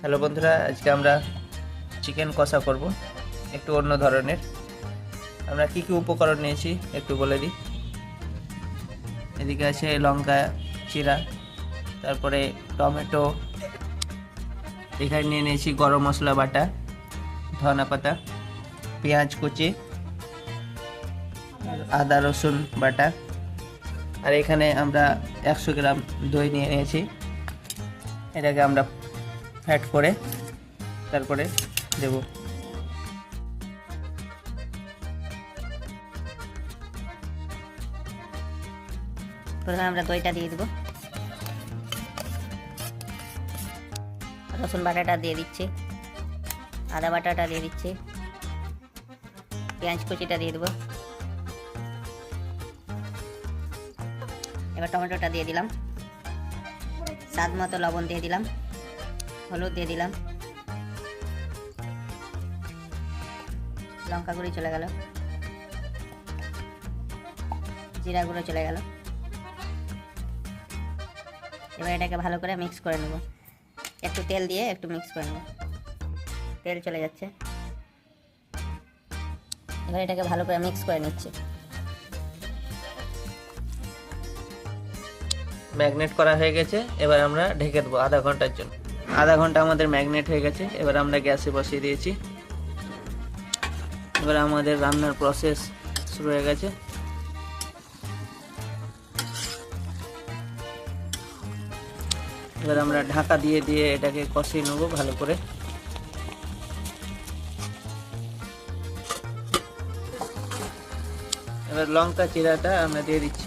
Hello বন্ধুরা, আজকে আমরা চিকেন কষা করব, একটু অন্য ধরনের। আমরা কি কি উপকরণ নিয়েছি একটু বলে দিই। এদিকে আছে লঙ্কা, চিরা, তারপরে টমেটো, এখানে নিয়ে নিয়েছি গরম মশলা বাটা, ধনা পাতা, পেঁয়াজ কুচি, আদা রসুন বাটা, আর এখানে আমরা একশো গ্রাম দই নিয়ে নিয়েছি। এটাকে আমরা ফ্যাট করে তারপরে দেব। প্রথমে আমরা দইটা দিয়ে দেবো। রসুন বাটাটা দিয়ে দিচ্ছি, আদা বাটাটা দিয়ে দিচ্ছি, পেঁয়াজ কুচিটা দিয়ে দেবো। এবার টমেটোটা দিয়ে দিলাম। স্বাদ মতো লবণ দিয়ে দিলাম। হলুদ দিয়ে দিলাম। লঙ্কা গুঁড়ি চলে গেল। জিরা গুঁড়ো চলে গেল। এবার এটাকে ভালো করে মিক্স করে নেব। একটু তেল দিয়ে একটু মিক্স করে নেব। তেল চলে যাচ্ছে। এবার এটাকে ভালো করে মিক্স করে নিচ্ছি। ম্যাগনেট করা হয়ে গেছে। এবার আমরা ঢেকে দেবো আধা ঘণ্টার জন্য। আধা ঘণ্টা আমাদের ম্যাগনেট হয়ে গেছে, এবার আমরা গ্যাসে বসিয়ে দিয়েছি। এবার আমাদের রান্নার প্রসেস শুরু হয়ে গেছে। এবার আমরা ঢাকা দিয়ে দিয়ে এটাকে কষিয়ে নেব ভালো করে। এবার লঙ্কা চিরাটা আমরা দিয়ে দিচ্ছি।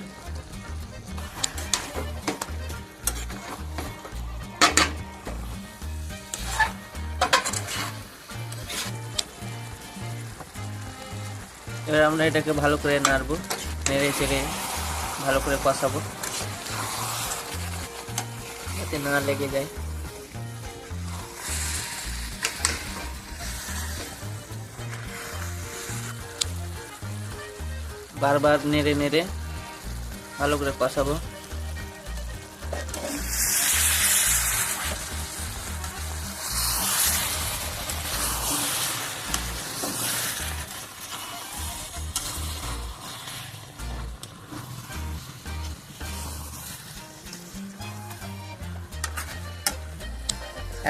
এবার আমরা এটাকে ভালো করে নাড়বো, নেড়ে চেড়ে ভালো করে কষাবো। যাতে না লেগে যায়। বারবার নেড়ে নেড়ে ভালো করে কষাবো।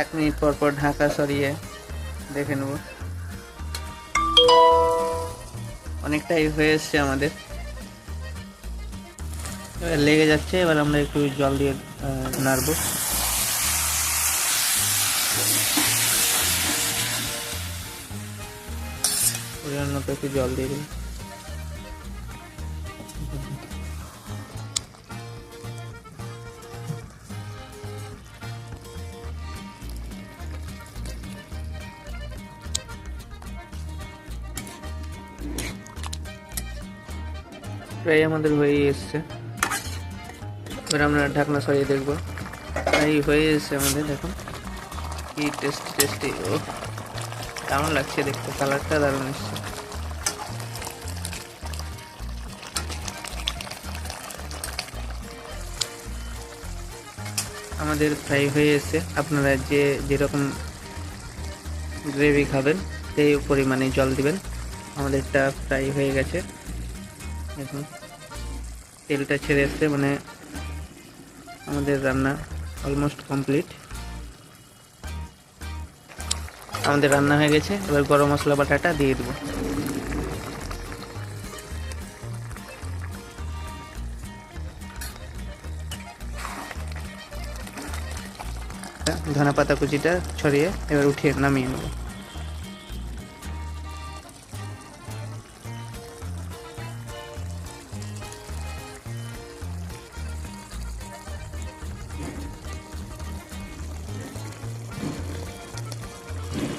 এক মিনিট পর পর ঢাকা সরিয়ে দেখে নেব। অনেকটাই হয়ে এসছে আমাদের। এবার লেগে যাচ্ছে, এবার আমরা একটু জল দিয়ে নাড়বো। পরিমাণ মতো একটু জল দিয়ে দিই প্রায় আমাদের হয়েই এসছে। এবার আমরা ঢাকনা সরিয়ে দেখব। এই হয়ে এসছে আমাদের, দেখুন। কি টেস্টি টেস্টি। ও কেমন লাগছে দেখতে, কালারটা দারুণ এসছে। আমাদের ফ্রাই হয়ে এসছে। আপনারা যে যেরকম গ্রেভি খাবেন, সেই পরিমাণে জল দিবেন। আমাদেরটা ফ্রাই হয়ে গেছে। দেখুন তেলটা ছেড়ে এসছে মানে আমাদের রান্না অলমোস্ট কমপ্লিট আমাদের রান্না হয়ে গেছে, এবার গরম মশলা বাটাটা দিয়ে দেবো। ধনা পাতা কুচিটা ছড়িয়ে এবার উঠিয়ে নামিয়ে নেব।